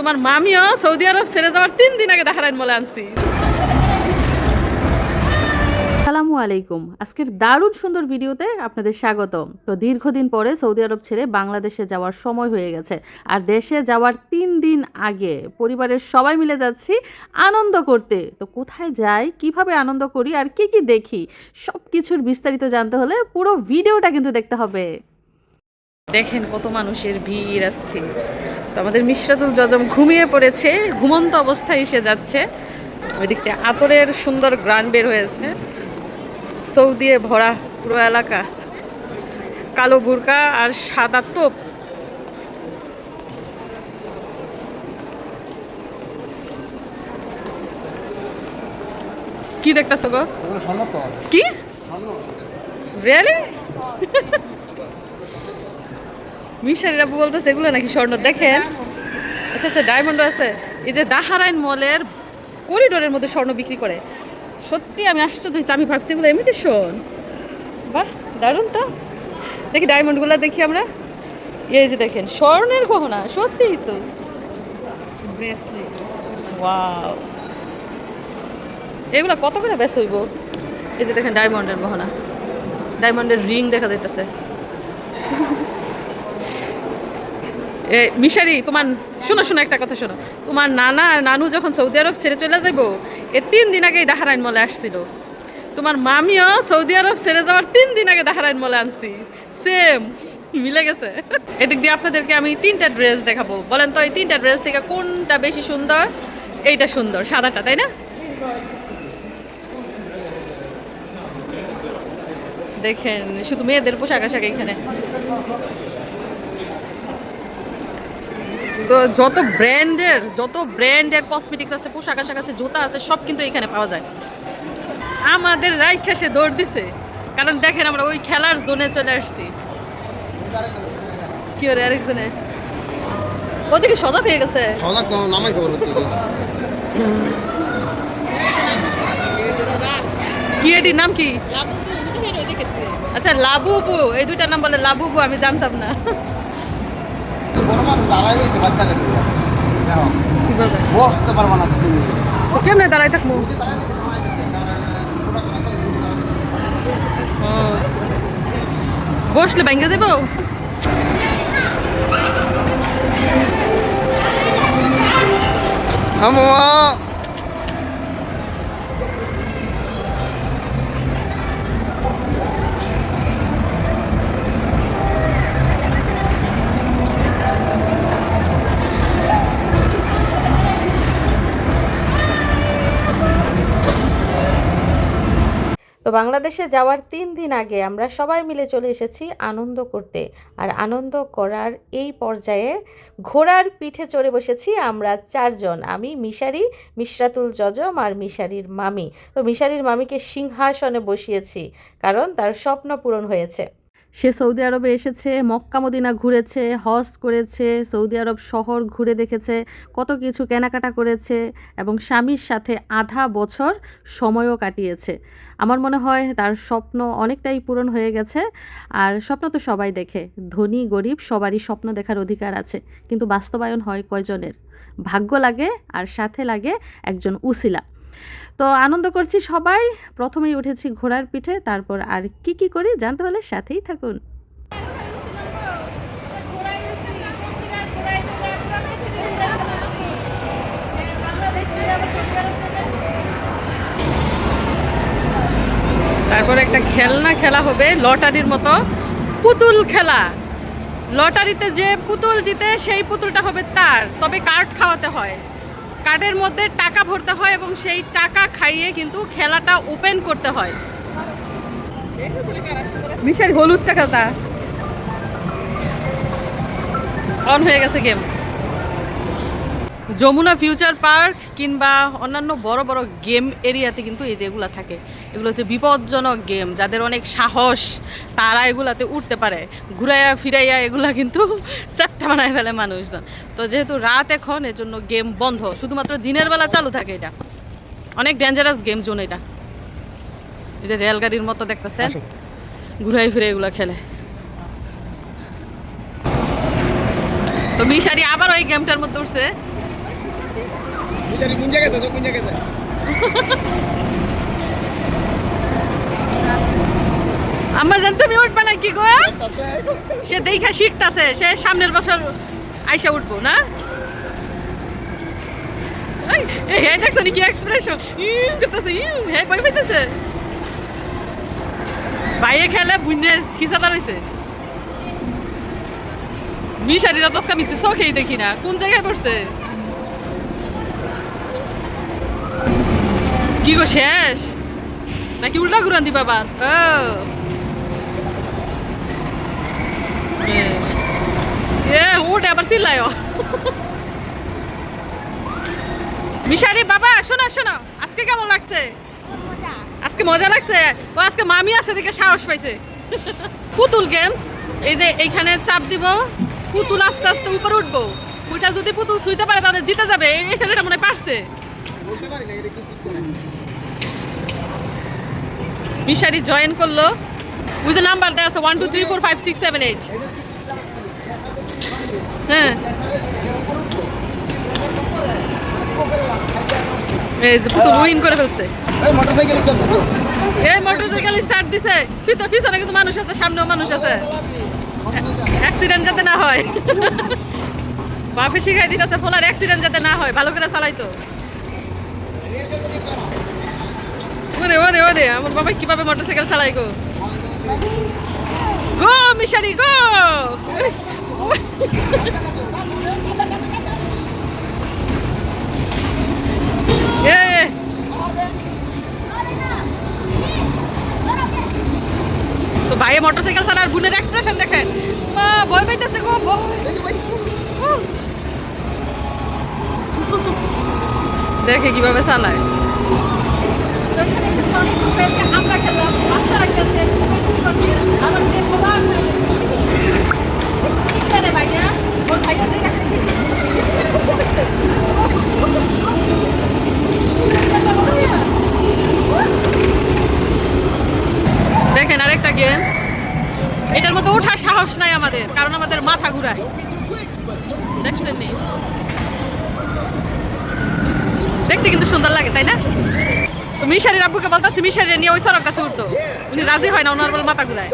তোমার মামিও সৌদি আরব ছেড়ে যাওয়ার তিন দিন আগে দেখারাইন বলে আনছি। আসসালামু আলাইকুম। আজকের দারুণ সুন্দর ভিডিওতে আপনাদের স্বাগতম। তো দীর্ঘদিন পরে সৌদি আরব ছেড়ে বাংলাদেশে যাওয়ার সময় হয়ে গেছে। আর দেশে যাওয়ার তিন দিন আগে পরিবারের সবাই মিলে যাচ্ছি আনন্দ করতে। তো কোথায় যাই কীভাবে আনন্দ করি আর কি কি দেখি সব কিছুর বিস্তারিত জানতে হলে পুরো ভিডিওটা কিন্তু দেখতে হবে। দেখেন কত মানুষের ভিড় আজকে। তো আমাদের মিশরাতুল জজম ঘুমিয়ে পড়েছে ঘুমন্ত অবস্থায় এসে যাচ্ছে। ওই দিকটা আতরের সুন্দর গ্রান বের হয়েছে। সৌদিয়ে ভরা পুরো এলাকা কালো বুরকা আর সাদা তোপ। কি দেখতেছো গো? কি? রিয়েলি মিশারিরা বলতেছে এগুলো নাকি স্বর্ণ, দেখেন। আচ্ছা আচ্ছা ডায়মন্ড আছে। এই যে দাহারাইন মলের করিডোরের মধ্যে স্বর্ণ বিক্রি করে। সত্যি আমি আশ্চর্য হয়েছি, আমি ভাবছি এগুলো ইমিটেশন বাহ, দারুণ তো। দেখি ডায়মন্ডগুলো দেখি আমরা। এই যে দেখেন, স্বর্ণের গহনা সত্যিই তো। ব্রেসলেট ওয়াও এগুলো কত করে বেশ হইব? এই যে দেখেন ডায়মন্ডের গহনা। ডায়মন্ডের রিং দেখা যাইতেছে। মিশারি, তোমার, শোনো শোনো, একটা কথা শোনো। তোমার নানা আর নানু যখন সৌদি আরব ছেড়ে চলে যাইবো এর তিন দিন আগেই দাহারাইন মলে আসছিল। তোমার মামিও সৌদি আরব ছেড়ে যাওয়ার তিন দিন আগে দাহারাইন মলে আনছি। সেম মিলে গেছে। এদিক দিয়ে আপনাদেরকে আমি তিনটা ড্রেস দেখাবো। বলেন তো, এই তিনটা ড্রেস থেকে কোনটা বেশি সুন্দর? এইটা সুন্দর, সাদাটা, তাই না? দেখেন, শুধু মেয়েদের পোশাক আশাক এখানে তো যত ব্র্যান্ডের যত ব্র্যান্ডের কসমেটিক্স আছে পোশাক আশাক আছে জুতা আছে সব কিন্তু এখানে পাওয়া যায়। আমাদের রাইখা সে দৌড় দিছে। কারণ দেখেন আমরা ওই খেলার জোনে চলে আসছি। কি ওরে আরেকজনে? ওদিকে সজাগ হয়ে গেছে। সজাগ তো নামাইছে ওর থেকে কি এটির নাম কি? আচ্ছা লাবুবু এই দুইটার নাম বলে লাবুবু আমি জানতাম না। বড় মানুষ দাঁড়াই রয়েছে বাচ্চারা দেখো কীভাবে? বসতে পারবা না তুমি। কেমনে দাঁড়াই থাকব? বসলে ব্যাংকে যাব? আমা তো বাংলাদেশে যাওয়ার তিন দিন আগে আমরা সবাই মিলে চলে এসেছি আনন্দ করতে। আর আনন্দ করার এই পর্যায়ে ঘোড়ার পিঠে চড়ে বসেছি আমরা চারজন। আমি, মিশারি, মিশরাতুল জজম আর মিশারির মামি। তো মিশারির মামিকে সিংহাসনে বসিয়েছি কারণ তার স্বপ্ন পূরণ হয়েছে। সে সৌদি আরবে এসেছে, মক্কা, মদিনা ঘুরেছে, হজ করেছে, সৌদি আরব শহর ঘুরে দেখেছে, কত কিছু কেনাকাটা করেছে এবং স্বামীর সাথে আধা বছর সময়ও কাটিয়েছে। আমার মনে হয় তার স্বপ্ন অনেকটাই পূরণ হয়ে গেছে আর স্বপ্ন তো সবাই দেখে, ধনী, গরিব, সবারই স্বপ্ন দেখার অধিকার আছে। কিন্তু বাস্তবায়ন হয় কয়জনের? ভাগ্য লাগে আর সাথে লাগে একজন উসিলা। তো আনন্দ করছি সবাই। প্রথমেই উঠেছি ঘোড়ার পিঠে, তারপর আর কি কি করি জানতে হলে সাথেই থাকুন। তারপর একটা খেলনা খেলা হবে, লটারির মতো পুতুল খেলা। লটারিতে যে পুতুল জিতে, সেই পুতুলটা হবে তার, তবে কার্ড খাওয়াতে হয়। কার্ডের মধ্যে টাকা ভরতে হয় এবং সেই টাকা খাইয়ে কিন্তু খেলাটা ওপেন করতে হয়। মিশের হলুদ টাকাটা। অন হয়ে গেছে গেম। যমুনা ফিউচার পার্ক কিংবা অন্যান্য বড় বড় গেম এরিয়াতে কিন্তু এই যে এগুলো থাকে। এগুলো হচ্ছে বিপজ্জনক গেম যাদের অনেক সাহস তারা এগুলাতে উঠতে পারে। ঘুরাইয়া ফিরাইয়া এগুলা কিন্তু সেপ্টা বানায় ফেলে মানুষজন। তো যেহেতু রাত এখন এর জন্য গেম বন্ধ। শুধুমাত্র দিনের বেলা চালু থাকে এটা। অনেক ডেঞ্জারাস গেম জোন এটা। এই যে রেলগাড়ির মতো দেখতেছেন। আসো। ঘুরাই ফিরে এগুলো খেলে। তো মিশারি আবার ওই গেমটার মধ্যে উঠছে। কোন জায়গায় আছে কোন জায়গায় আছে আমার জানতে আমি উঠবে না কি গো সে দেখা শিখতাছে সে সামনের বছর আইসা উঠবো না? হ্যাঁ দেখছ কি এক্সপ্রেশন ইউ করতেছে ইউ হ্যাঁ ভয় পাইতেছে? বাইরে খেলে বুঝনে খিসাটা রয়েছে মিশারিরা তো আমি চোখেই দেখি না কোন জায়গায় পড়ছে? কি গো শেষ? নাকি উল্টা ঘুরান দিবা আবার ও। এ উঠ আবার চিল্লায় মিশারি বাবা শোনো শোনো আজকে কেমন লাগছে? আজকে মজা লাগছে? ও আজকে মামি আছে দেখে সাহস পাইছে। পুতুল গেমস এই যে এইখানে চাপ দিব পুতুল আস্তে আস্তে উপরে উঠবো। ওইটা যদি পুতুল শুইতে পারে তাহলে জিতে যাবে এই ছেলেটা মনে পারছে। মিশারি জয়েন করল। ওই যে আছে one two three four five six seven eight হ্যাঁ। এই যে পুতুল উইন করে ফেলছে। এই মোটরসাইকেল এই মোটরসাইকেল স্টার্ট দিছে। ভিতর পিছনে কিন্তু মানুষ আছে সামনেও মানুষ আছে। অ্যাক্সিডেন্ট যাতে না হয়। বাপে শিখাই দিতেছে ফোলার অ্যাক্সিডেন্ট যাতে না হয় ভালো করে চালাইতো। ওরে ওরে ওরে, আমার বাবা কীভাবে মোটরসাইকেল চালাই গো? গো, মিশারি, গো! তো ভাইয়ে মোটরসাইকেল চালার বোনের এক্সপ্রেশন দেখেন। ভয় পাইতেছে গো, ভয়। দেখে কীভাবে চালায়? দেখেন আরেকটা গেম। এটার মধ্যে ওঠার সাহস নাই আমাদের কারণ আমাদের মাথা ঘুরায়। দেখছেন? দেখতে কিন্তু সুন্দর লাগে, তাই না? মিশারির আব্বুকে বলতেছি মিশারি নিয়ে ওই সড়ক কাছে উঠতো উনি রাজি হয় না, ওনার বলে মাথা ঘুরায়।